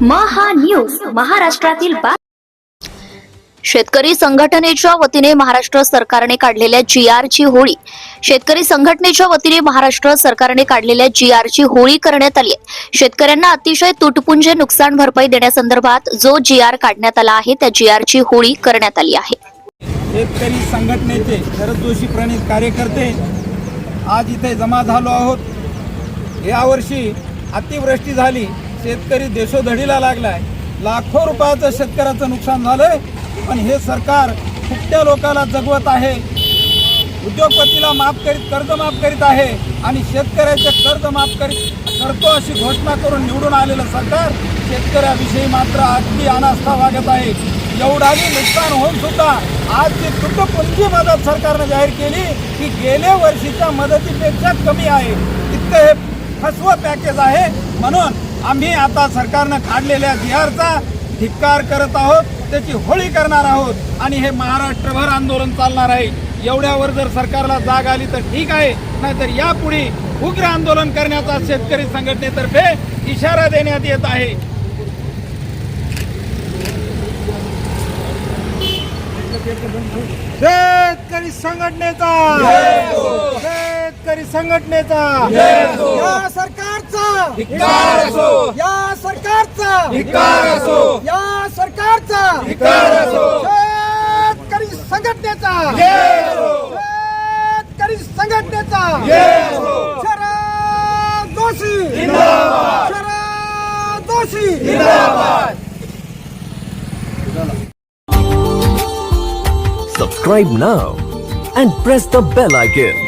News महाराष्ट्रातील बा शेतकरी संघटनेच्या वतीने महाराष्ट्र सरकारने काढलेल्या जी आरची होळी. शेतकरी संघटनेच्या वतीने महाराष्ट्र सरकारने काढलेल्या जी आरची होळी करण्यात आली आहे. शेतकऱ्यांना अतिशय तुटपुंजे नुकसान भरपाई देण्यासंदर्भात जो जी आर काढण्यात आला आहे त्या जी आरची होळी करण्यात आली आहे. शेतकरी संघटनेचे शरद जोशी प्रणित कार्यकर्ते आज इथे जमा झालो आहोत. यावर्षी अतिवृष्टी झाली. शेतकरी देशोधडीला लागलाय. लाखो रुपयाचं शेतकऱ्याचं नुकसान झालंय पण हे सरकार फुकट्या लोकांना जगवत आहे. उद्योगपतीला माफ करीत कर्ज माफ करीत आहे आणि शेतकऱ्याचे कर्ज माफ करीत करतो अशी घोषणा करून निवडून आलेलं सरकार शेतकऱ्याविषयी मात्र अगदी अनास्था वागत आहे. एवढाही नुकसान होऊन सुद्धा आज जी तुटपुंजी मदत सरकारनं जाहीर केली की गेल्या वर्षीच्या मदतीपेक्षा कमी आहे. इतकं हे फसवं पॅकेज आहे. म्हणून आम्ही आता सरकारनं काढलेल्या बिहारचा धिक्कार करत आहोत त्याची होळी करणार आहोत आणि हे महाराष्ट्रभर आंदोलन चालणार आहे. एवढ्यावर जर सरकारला जाग आली तर ठीक आहे नाहीतर यापुढे उग्र आंदोलन करण्याचा शेतकरी संघटनेतर्फे इशारा देण्यात येत आहे. शेतकरी संघटनेचा! शेतकरी संघटनेचा. या सरकारचा. धिक्कार असो. या सरकारचा. धिक्कार असो. या सरकारचा. धिक्कार असो. शेतकरी संघटनेचा. जय हो. शेतकरी संघटनेचा. जय हो. शरद जोशी. जिंदाबाद. शरद जोशी. जिंदाबाद. Subscribe now and press the bell icon.